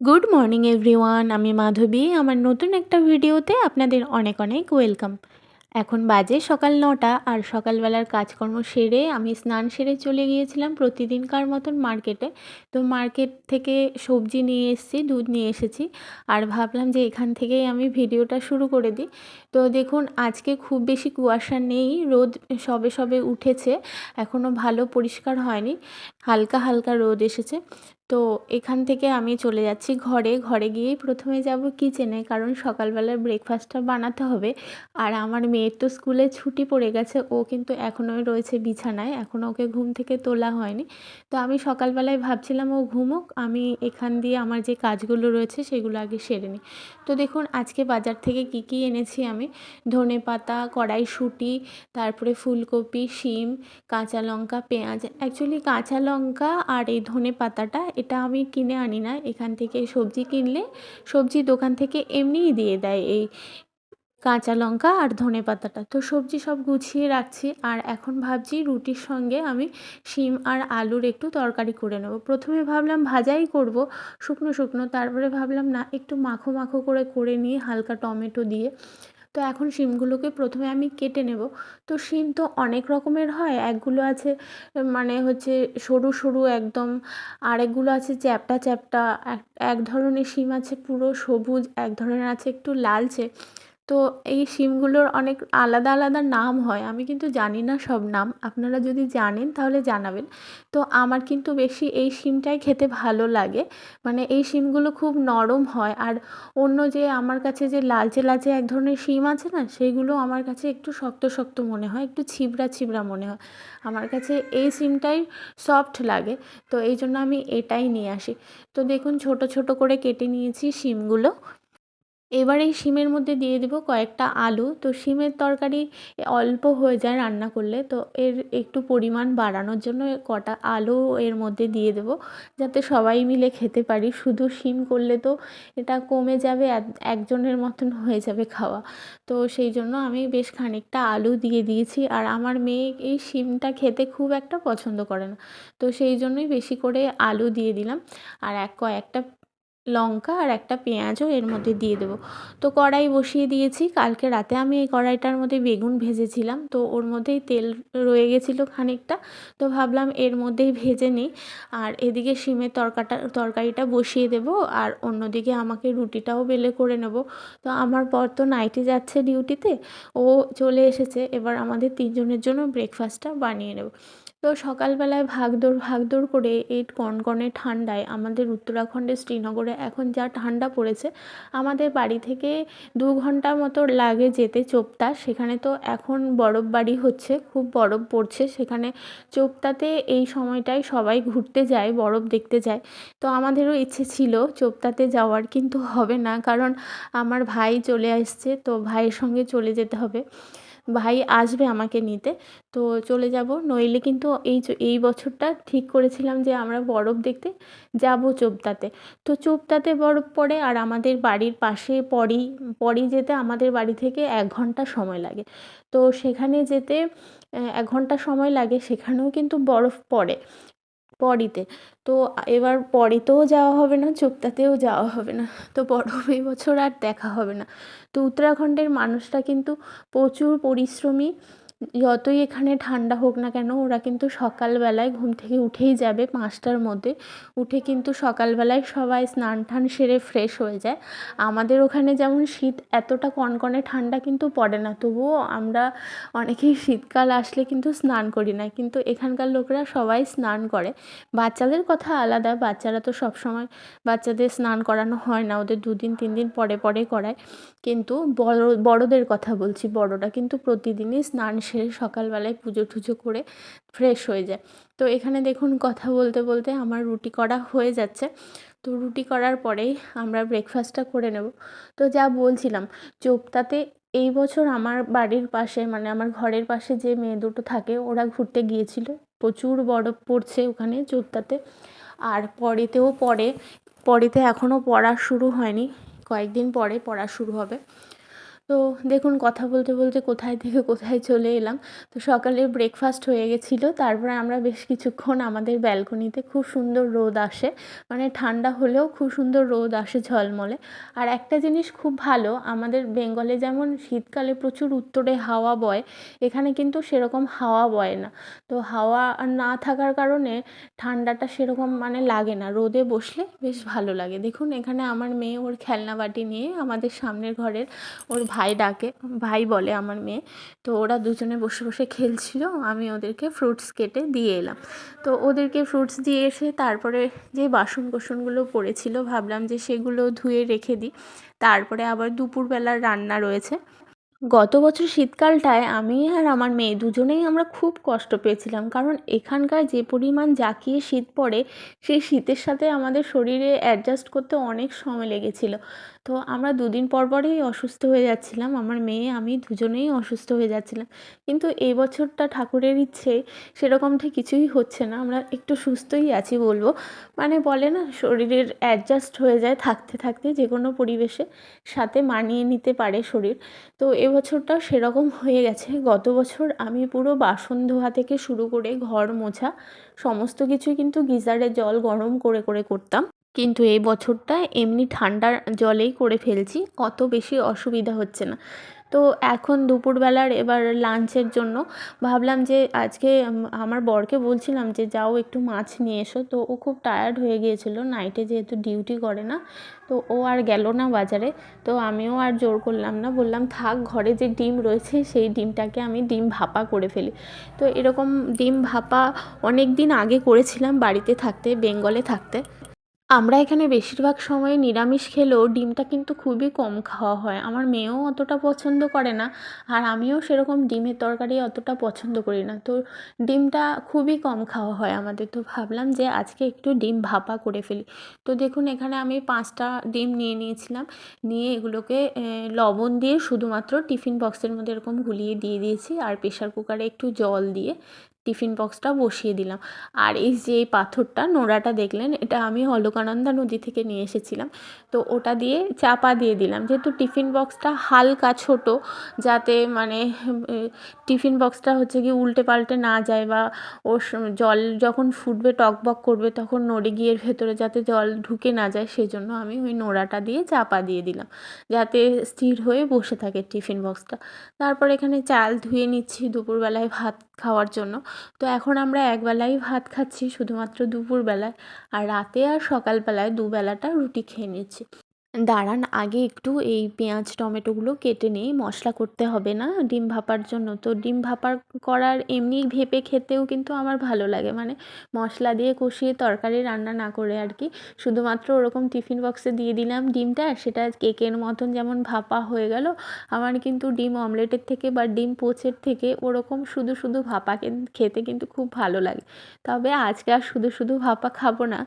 Good morning everyone আমি মাধবী। আমার নতুন একটা ভিডিওতে আপনাদের অনেক অনেক ওয়েলকাম এখন বাজে সকাল নটা আর সকালবেলার কাজকর্ম সেরে আমি স্নান সেরে চলে গিয়েছিলাম প্রতিদিনকার মতন মার্কেটে তো মার্কেট থেকে সবজি নিয়ে এসেছি, দুধ নিয়ে এসেছি। আর ভাবলাম যে এখান থেকেই আমি ভিডিওটা শুরু করে দিই। তো দেখুন, আজকে খুব বেশি কুয়াশা নেই, রোদ সবে সবে উঠেছে। এখনও ভালো পরিষ্কার হয়নি, হালকা হালকা রোদ এসেছে। তো এখান থেকে আমি চলে যাচ্ছি ঘরে। ঘরে গিয়েই প্রথমে যাব কিচেনে কারণ সকালবেলার ব্রেকফাস্টটা বানাতে হবে। আর আমার মেয়ের তো স্কুলে ছুটি পড়ে গেছে, ও কিন্তু এখনও রয়েছে বিছানায় এখনও ওকে ঘুম থেকে তোলা হয়নি। তো আমি সকালবেলায় ভাবছিলাম ও ঘুমুক, আমি এখান দিয়ে আমার যে কাজগুলো রয়েছে সেগুলো আগে সেরে নিই। তো দেখুন, আজকে বাজার থেকে কি কি এনেছি আমি? ধনে পাতা, কড়াইশুঁটি, তারপরে ফুলকপি, শিম, কাঁচা লঙ্কা, পেঁয়াজ। অ্যাকচুয়ালি কাঁচা লঙ্কা আর এই ধনে পাতাটা এটা আমি কিনে আনি না। এখান থেকে সবজি কিনলে সবজি দোকান থেকে এমনিই দিয়ে দেয় এই কাঁচা লঙ্কা আর ধনে পাতাটা। তো সবজি সব গুছিয়ে রাখছি আর এখন ভাবছি রুটির সঙ্গে আমি শিম আর আলুর একটু তরকারি করে নেব। প্রথমে ভাবলাম ভাজাই করব শুকনো শুকনো, তারপরে ভাবলাম না একটু মাখো মাখো করে করে নিয়ে হালকা টমেটো দিয়ে। তো এখন শিমগুলোকে প্রথমে আমি কেটে নেব। তো শিম তো অনেক রকমের হয়, একগুলো আছে মানে হচ্ছে সরু সরু একদম, আরেকগুলো আছে চ্যাপটা চ্যাপটা, এক এক ধরনের শিম আছে পুরো সবুজ, এক ধরনের আছে একটু লালচে। তো এই সিমগুলোর অনেক আলাদা আলাদা নাম হয়। আমি কিন্তু জানি না সব নাম। আপনারা যদি জানেন তাহলে জানাবেন। তো আমার কিন্তু বেশি এই সিমটাই খেতে ভালো লাগে। মানে এই সিমগুলো খুব নরম হয়। আর অন্য যে আমার কাছে যে লালচে লালচে এক ধরনের সিম আছে না সেইগুলো আমার কাছে একটু শক্ত শক্ত মনে হয়। একটু ছিবড়া ছিবড়া মনে হয়। আমার কাছে এই সিমটাই সফট লাগে। তো এই জন্য আমি এটাই নিয়ে আসি। তো দেখুন, ছোট ছোট করে কেটে নিয়েছি শিমগুলো এবার এই শিমের মধ্যে দিয়ে দেবো কয়েকটা আলু। তো শিমের তরকারি অল্প হয়ে যায় রান্না করলে। তো এর একটু পরিমাণ বাড়ানোর জন্য কটা আলু এর মধ্যে দিয়ে দেবো, যাতে সবাই মিলে খেতে পারি। শুধু শিম করলে তো এটা কমে যাবে একজনের মতন হয়ে যাবে খাওয়া। তো সেই জন্য আমি বেশ খানিকটা আলু দিয়ে দিয়েছি। আর আমার মেয়ে এই শিমটা খেতে খুব একটা পছন্দ করে না। তো সেই জন্যই বেশি করে আলু দিয়ে দিলাম। আর এক কয়েকটা লঙ্কা আর একটা পেঁয়াজও এর মধ্যে দিয়ে দেবো। তো কড়াই বসিয়ে দিয়েছি। কালকে রাতে আমি এই কড়াইটার মধ্যে বেগুন ভেজেছিলাম। তো ওর মধ্যেই তেল রয়ে গেছিল খানিকটা। তো ভাবলাম এর মধ্যেই ভেজে নিই। আর এদিকে শিমের তরকাটা, তরকারিটা বসিয়ে দেবো। আর অন্যদিকে আমাকে রুটিটাও বেলে করে নেব। তো আমার পর তো নাইটে যাচ্ছে ডিউটিতে। ও চলে এসেছে। এবার আমাদের তিনজনের জন্য ব্রেকফাস্টটা বানিয়ে নেব। তো সকালবেলায় ভাগদৌড় ভাগদৌড় করে এই কনকনে ঠান্ডায় আমাদের উত্তরাখণ্ডের শ্রীনগরে এখন যা ঠান্ডা পড়েছে, আমাদের বাড়ি থেকে দু ঘণ্টা মতো লাগে যেতে চোপতা সেখানে তো এখন বরফ বাড়ি হচ্ছে, খুব বরফ পড়ছে। সেখানে চোপতাতে এই সময়টায় সবাই ঘুরতে যায়, বরফ দেখতে যায়। তো আমাদেরও ইচ্ছে ছিল চোপতাতে যাওয়ার, কিন্তু হবে না, কারণ আমার ভাই চলে আসছে, তো ভাইয়ের সঙ্গে চলে যেতে হবে। ভাই আসবে আমাকে নিতে। তো চলে যাব। নইলে কিন্তু এই এই বছরটা ঠিক করেছিলাম যে আমরা বরফ দেখতে যাব চোপতাতে তো চোপতাতে বরফ পড়ে আর আমাদের বাড়ির পাশে পরি পরি যেতে আমাদের বাড়ি থেকে এক ঘণ্টা সময় লাগে। তো সেখানে যেতে এক ঘণ্টা সময় লাগে, সেখানেও কিন্তু বরফ পড়ে। পরিতে। তো এবার পরিতেও যাওয়া হবে না চোপতাতেও যাওয়া হবে না। তো পরবে বছর আর দেখা হবে না। তো উত্তরাখণ্ডের মানুষরা কিন্তু প্রচুর পরিশ্রমী যতই এখানে ঠান্ডা হোক না কেন, ওরা কিন্তু সকালবেলায় ঘুম থেকে উঠেই যাবে পাঁচটার মধ্যে। উঠে কিন্তু সকালবেলায় সবাই স্নান টান সেরে ফ্রেশ হয়ে যায়। আমাদের ওখানে যেমন শীত, এতটা কনকনে ঠান্ডা কিন্তু পড়ে না। তবুও আমরা অনেকেই শীতকাল আসলে কিন্তু স্নান করি না। কিন্তু এখানকার লোকরা সবাই স্নান করে। বাচ্চাদের কথা আলাদা, বাচ্চারা তো সবসময় বাচ্চাদের স্নান করানো হয় না, ওদের দুদিন তিন দিন পরে পরে করায়। কিন্তু বড়, বড়দের কথা বলছি, বড়রা কিন্তু প্রতিদিনই স্নান সেরে সকালবেলায় পুজো টুজো করে ফ্রেশ হয়ে যায়। তো এখানে দেখুন কথা বলতে বলতে আমার রুটি করা হয়ে যাচ্ছে। তো রুটি করার পরেই আমরা ব্রেকফাস্টটা করে নেব। তো যা বলছিলাম চোপতাতে এই বছর আমার বাড়ির পাশে মানে আমার ঘরের পাশে যে মেয়ে দুটো থাকে, ওরা ঘুরতে গিয়েছিল। প্রচুর বরফ পড়ছে ওখানে চোপতাতে আর পরেতেও পরে, পরেতে এখনও পড়া শুরু হয়নি। কয়েকদিন পরে পড়া শুরু হবে। তো দেখুন কথা বলতে বলতে কোথায় থেকে কোথায় চলে এলাম। তো সকালে ব্রেকফাস্ট হয়ে গেছিল, তারপরে আমরা বেশ কিছুক্ষণ আমাদের ব্যালকনিতে খুব সুন্দর রোদ আসে মানে ঠান্ডা হলেও খুব সুন্দর রোদ আসে ঝলমলে। আর একটা জিনিস খুব ভালো, আমাদের বেঙ্গলে যেমন শীতকালে প্রচুর উত্তরে হাওয়া বয়, এখানে কিন্তু সেরকম হাওয়া বয় না। তো হাওয়া না থাকার কারণে ঠান্ডাটা সেরকম মানে লাগে না, রোদে বসলে বেশ ভালো লাগে। দেখুন এখানে আমার মেয়ে ওর খেলনা বাটি নিয়ে আমাদের সামনের ঘরের ওর ভাই ডাকে, ভাই বলে আমার মেয়ে। তো ওরা দুজনে বসে বসে খেলছিল, আমি ওদেরকে ফ্রুটস কেটে দিয়ে এলাম। তো ওদেরকে ফ্রুটস দিয়ে এসে তারপরে যে বাসন কোসনগুলো পড়েছিল, ভাবলাম যে সেগুলো ধুয়ে রেখে দিই। তারপরে আবার দুপুরবেলার রান্না রয়েছে। গত বছর শীতকালটায় আমি আর আমার মেয়ে দুজনেই আমরা খুব কষ্ট পেয়েছিলাম, কারণ এখানকার যে পরিমাণ জাঁকিয়ে শীত পড়ে, সেই শীতের সাথে আমাদের শরীরে অ্যাডজাস্ট করতে অনেক সময় লেগেছিল। তো আমরা দুদিন পর পরই অসুস্থ হয়ে যাচ্ছিলাম। আমার মেয়ে, আমি দুজনেই অসুস্থ হয়ে যাচ্ছিলাম। কিন্তু এই বছরটা ঠাকুরের ইচ্ছে সেরকমটা কিছুই হচ্ছে না। আমরা একটু সুস্থই আছি বলব। মানে বলে না, শরীরের অ্যাডজাস্ট হয়ে যায় থাকতে থাকতে যে কোনো পরিবেশে। সাথে মানিয়ে নিতে পারে শরীর। তো এবছরটাও সেরকম হয়ে গেছে। গত বছর আমি পুরো বাসন ধোয়া থেকে শুরু করে ঘর মোছা, সমস্ত কিছুই কিন্তু গিজারে জল গরম করে করে করতাম। কিন্তু এই বছরটা এমনি ঠান্ডার জলেই করে ফেলছি, অত বেশি অসুবিধা হচ্ছে না। তো এখন দুপুরবেলার এবার লাঞ্চের জন্য ভাবলাম যে আজকে আমার বরকে বলছিলাম যে যাও একটু মাছ নিয়ে এসো। তো ও খুব টায়ার্ড হয়ে গিয়েছিল নাইটে যেহেতু ডিউটি করে না, তো ও আর গেল না বাজারে। তো আমিও আর জোর করলাম না, বললাম থাক, ঘরে যে ডিম রয়েছে সেই ডিমটাকে আমি ডিম ভাপা করে ফেলি। তো এরকম ডিম ভাপা অনেক দিন আগে করেছিলাম বাড়িতে থাকতে, বেঙ্গলে থাকতে। আমরা এখানে বেশিরভাগ সময় নিরামিষ খেলেও ডিমটা কিন্তু খুবই কম খাওয়া হয়। আমার মেয়েও অতটা পছন্দ করে না, আর আমিও সেরকম ডিমের তরকারি অতটা পছন্দ করি না। তো ডিমটা খুবই কম খাওয়া হয় আমাদের। তো ভাবলাম যে আজকে একটু ডিম ভাপা করে ফেলি। তো দেখুন, এখানে আমি পাঁচটা ডিম নিয়ে নিয়েছিলাম। নিয়ে এগুলোকে লবণ দিয়ে শুধুমাত্র টিফিন বক্সের মধ্যে এরকম গুলিয়ে দিয়ে দিয়েছি, আর প্রেশার কুকারে একটু জল দিয়ে টিফিন বক্সটা বসিয়ে দিলাম। আর এই যে এই পাথরটা, নোড়াটা দেখলেন, এটা আমি অলকানন্দা নদী থেকে নিয়ে এসেছিলাম। তো ওটা দিয়ে চাপা দিয়ে দিলাম। যেহেতু টিফিন বক্সটা হালকা ছোট, যাতে মানে টিফিন বক্সটা হচ্ছে কি উল্টে পাল্টে না যায় বা ওর জল যখন ফুটবে টকবক করবে, তখন নড়ে গিয়ে ভেতরে যাতে জল ঢুকে না যায়, সেজন্য আমি ওই নোড়াটা দিয়ে চাপা দিয়ে দিলাম। যাতে স্থির হয়ে বসে থাকে টিফিন বক্সটা। তারপর এখানে চাল ধুয়ে নিচ্ছি দুপুরবেলায় ভাত খাওয়ার জন্য। তো এখন আমরা একবেলাই ভাত খাচ্ছি শুধুমাত্র দুপুরবেলায়। আর রাতে আর সকালবেলায় দুবেলাটা রুটি খেয়ে নিচ্ছি। দাঁড়ান, আগে একটু এই পেঁয়াজ, টমেটোগুলো কেটে নিই মশলা করতে হবে না, ডিম ভাপার জন্য। তো ডিম ভাপার করার এমনি ভেপে খেতেও কিন্তু আমার ভালো লাগে। মানে মশলা দিয়ে কষিয়ে তরকারি রান্না না করে আর কি। শুধুমাত্র ওরকম টিফিন বক্সে দিয়ে দিলাম ডিমটা সেটা কেকের মতন যেমন ভাপা হয়ে গেল, আমার কিন্তু ডিম অমলেটের থেকে বা ডিম পোচের থেকে ওরকম শুধু শুধু ভাপা খেতে কিন্তু খুব ভালো লাগে। তবে আজকে আর শুধু শুধু ভাপা খাব না,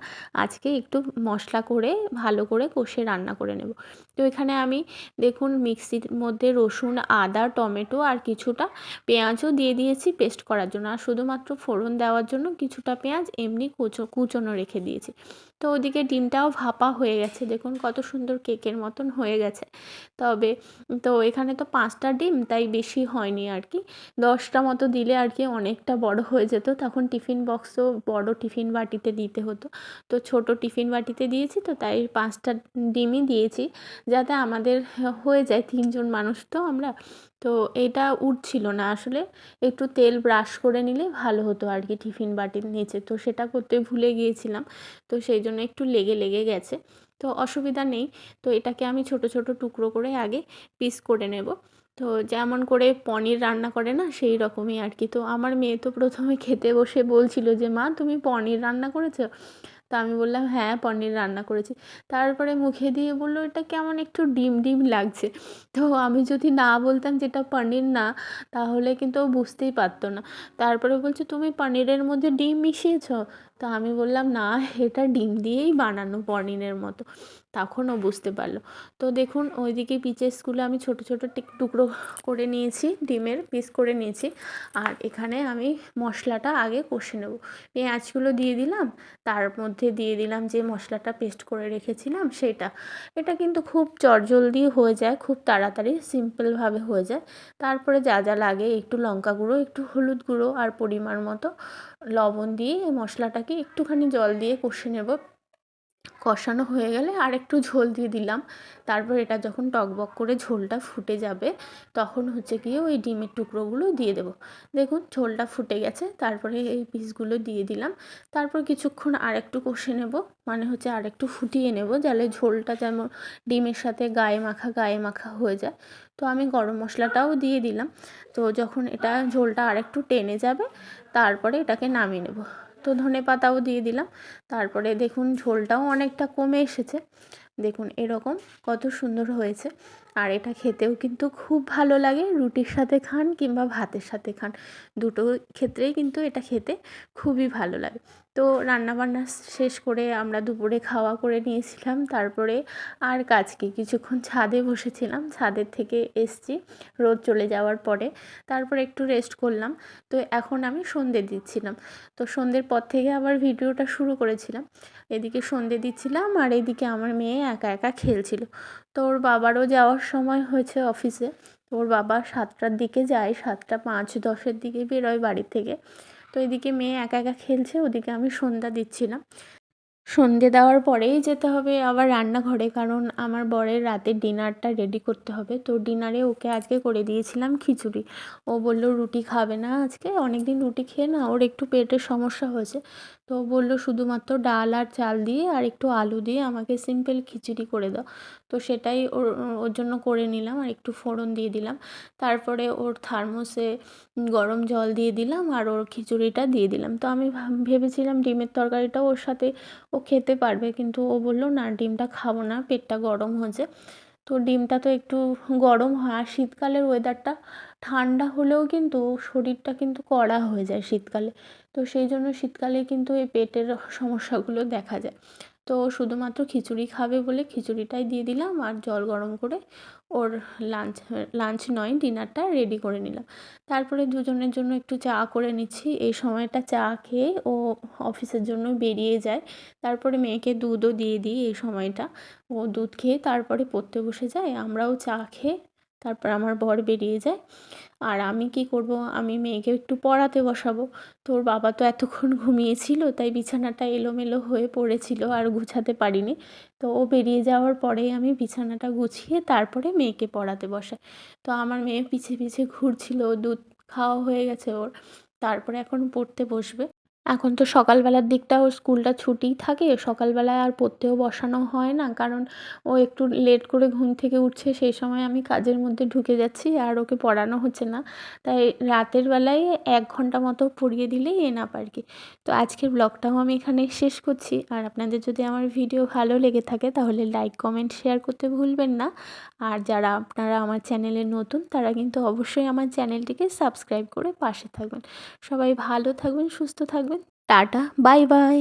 আজকে একটু মশলা করে, ভালো করে কষে রান্না করে নেব। তো এখানে আমি দেখুন মিক্সির মধ্যে রসুন, আদা, টমেটো আর কিছুটা পেঁয়াজও দিয়ে দিয়েছি পেস্ট করার জন্য। আর শুধুমাত্র ফোড়ন দেওয়ার জন্য কিছুটা পেঁয়াজ এমনি কুচো, কুচোনো রেখে দিয়েছি। তো ওদিকে ডিমটাও ভাপা হয়ে গেছে। দেখুন কত সুন্দর কেকের মতন হয়ে গেছে। তবে তো এখানে তো পাঁচটা ডিম, তাই বেশি হয়নি আর কি। দশটা মতো দিলে আর কি অনেকটা বড় হয়ে যেত। তখন টিফিন বক্সও বড় টিফিন বাটিতে দিতে হতো। তো ছোট টিফিন বাটিতে দিয়েছি তো তাই পাঁচটা ডিমই দিয়েছি যাতে আমাদের হয়ে যায় তিনজন মানুষ তো আমরা। তো এটা উঠছিল না আসলে। একটু তেল ব্রাশ করে নিলে ভালো হতো আর কি টিফিন বাটির নিচে। তো সেটা করতে ভুলে গিয়েছিলাম। তো সেই জন্য একটু লেগে লেগে গেছে। তো অসুবিধা নেই। তো এটাকে আমি ছোট ছোট টুকরো করে আগে পিস করে নেব। তো যেমন করে পনির রান্না করে না, সেই রকমই আর কি। তো আমার মেয়ে তো প্রথমে খেতে বসে বলছিল যে, মা, তুমি পনির রান্না করেছ? তো আমি বললাম হ্যাঁ পনির রান্না করেছি। তারপরে মুখে দিয়ে বলল, এটা কেমন একটু ডিম ডিম লাগছে। তো আমি যদি না বলতাম যেটা পনির না, তাহলে কিন্তু ও বুঝতেই পারতো না। তারপরে বলছে, তুমি পনিরের মধ্যে ডিম মিশিয়েছ? তো আমি বললাম, না, এটা ডিম দিয়েই বানানো পনিরের মতো। তখন ও বুঝতে পারল। তো দেখুন, ওইদিকে পিচের স্কুলে আমি ছোট ছোট টিক- টুকরো করে নিয়েছি, ডিমের পিস করে নিয়েছি। আর এখানে আমি মশলাটা আগে কষে নেব। পেঁয়াজগুলো দিয়ে দিলাম, তার মধ্যে দিয়ে দিলাম যে মশলাটা পেস্ট করে রেখেছিলাম সেটা। এটা কিন্তু খুব চটজলদি হয়ে যায়, খুব তাড়াতাড়ি, সিম্পলভাবে হয়ে যায়। তারপরে যা যা লাগে, একটু লঙ্কা গুঁড়ো, একটু হলুদ গুঁড়ো আর পরিমাণ মতো লবণ দিয়ে মশলাটাকে একটুখানি জল দিয়ে কষে নেব। কষানো হয়ে গেলে আর একটু ঝোল দিয়ে দিলাম। তারপর এটা যখন টকবক করে ঝোলটা ফুটে যাবে, তখন হচ্ছে গিয়ে ওই ডিমের টুকরোগুলো দিয়ে দেবো। দেখুন, ঝোলটা ফুটে গেছে, তারপরে এই পিসগুলো দিয়ে দিলাম। তারপর কিছুক্ষণ আর একটু কষে নেব মানে হচ্ছে আর একটু ফুটিয়ে নেব যাতে ঝোলটা যেমন ডিমের সাথে গায়ে মাখা গায়ে মাখা হয়ে যায়। তো আমি গরম মশলাটাও দিয়ে দিলাম। তো যখন এটা ঝোলটা আর একটু টেনে যাবে, তারপরে এটাকে নামিয়ে নেব। তো ধনে পাতাও দিয়ে দিলাম। তারপরে দেখুন ঝোলটাও অনেকটা কমে এসেছে। দেখুন এরকম কত সুন্দর হয়েছে। আর এটা খেতেও কিন্তু খুব ভালো লাগে। রুটির সাথে খান কিংবা ভাতের সাথে খান, দুটো ক্ষেত্রেই কিন্তু এটা খেতে খুবই ভালো লাগে। তো রান্নাবান্না শেষ করে আমরা দুপুরে খাওয়া করে নিয়েছিলাম। তারপরে আর কাজ কি? কিছুক্ষণ ছাদে বসেছিলাম। ছাদের থেকে এসছি, রোদ চলে যাওয়ার পরে। তারপরে একটু রেস্ট করলাম। তো এখন আমি সন্ধে দিচ্ছিলাম। তো সন্ধ্যের পর থেকে আবার ভিডিওটা শুরু করেছিলাম। এদিকে সন্ধে দিচ্ছিলাম আর এদিকে আমার মেয়ে একা একা খেলছিল। তো ওর বাবারও যাওয়ার সময় হয়েছে অফিসে ওর বাবা সাতটার দিকে যায়, সাতটা পাঁচ, দশের দিকে বেরোয় বাড়ি থেকে। তো এদিকে মেয়ে একা একা খেলছে, ওদিকে আমি সন্ধ্যা দিচ্ছিলাম। সন্ধে দেওয়ার পরেই যেতে হবে আবার রান্নাঘরে, কারণ আমার বরের রাতে ডিনারটা রেডি করতে হবে। তো ডিনারে ওকে আজকে করে দিয়েছিলাম খিচুড়ি। ও বলল, রুটি খাবে না আজকে অনেক দিন রুটি খেয়ে না, ওর একটু পেটের সমস্যা হয়েছে। তো বলল শুধুমাত্র ডাল আর চাল দিয়ে আর একটু আলু দিয়ে আমাকে সিম্পল খিচুড়ি করে দাও। তো সেটাই ওর ওর জন্য করে নিলাম আর একটু ফোড়ন দিয়ে দিলাম। তারপরে ওর থার্মোসে গরম জল দিয়ে দিলাম আর ওর খিচুড়িটা দিয়ে দিলাম। তো আমি ভেবেছিলাম ডিমের তরকারিটা ওর সাথে ও খেতে পারবে কিন্তু ও বলল, না, ডিমটা খাব না, পেটটা গরম হয়েছে তো ডিমটা তো একটু গরম হয়। আর শীতকালের ওয়েদারটা ঠান্ডা হলেও কিন্তু শরীরটা কিন্তু কড়া হয়ে যায় শীতকালে। তো সেই জন্য শীতকালে কিন্তু এই পেটের সমস্যাগুলো দেখা যায়। তো শুধুমাত্র খিচুড়ি খাবে বলে খিচুড়িটাই দিয়ে দিলাম আর জল গরম করে ওর লাঞ্চ লাঞ্চ নয়, ডিনারটা রেডি করে নিলাম। তারপরে দুজনের জন্য একটু চা করে নিচ্ছি। এই সময়টা চা খেয়ে ও অফিসের জন্য বেরিয়ে যায়। তারপরে মেয়েকে দুধও দিয়ে দিই এই সময়টা। ও দুধ খেয়ে তারপরে পড়তে বসে যায়। আমরাও চা খেয়ে তারপর আমার বর বেরিয়ে যায়। আর আমি কি করব? আমি মেয়েকে একটু পড়াতে বসাবো। তোর বাবা তো এতক্ষণ ঘুমিয়েছিল, তাই বিছানাটা এলোমেলো হয়ে পড়েছিল আর গুছাতে পারিনি। তো ও বেরিয়ে যাওয়ার পরেই আমি বিছানাটা গুছিয়ে তারপরে মেয়েকে পড়াতে বসাই। তো আমার মেয়ে পিছে পিছে ঘুরছিল, দুধ খাওয়া হয়ে গেছে ওর। তারপরে এখন পড়তে বসবে। এখন তো সকালবেলার দিকটা ওর স্কুলটা ছুটিই থাকে, সকালবেলায় আর পড়তেও বসানো হয় না। কারণ ও একটু লেট করে ঘুম থেকে উঠছে, সেই সময় আমি কাজের মধ্যে ঢুকে যাচ্ছি আর ওকে পড়ানো হচ্ছে না। তাই রাতের বেলায় এক ঘণ্টা মতো পড়িয়ে দিলেই এনাফ আর কি। তো আজকের ব্লগটাও আমি এখানে শেষ করছি। আর আপনাদের যদি আমার ভিডিও ভালো লেগে থাকে তাহলে লাইক, কমেন্ট, শেয়ার করতে ভুলবেন না। আর যারা আপনারা আমার চ্যানেলে নতুন তারা কিন্তু অবশ্যই আমার চ্যানেলটিকে সাবস্ক্রাইব করে পাশে থাকবেন। সবাই ভালো থাকবেন, সুস্থ থাকবেন। Tata bye bye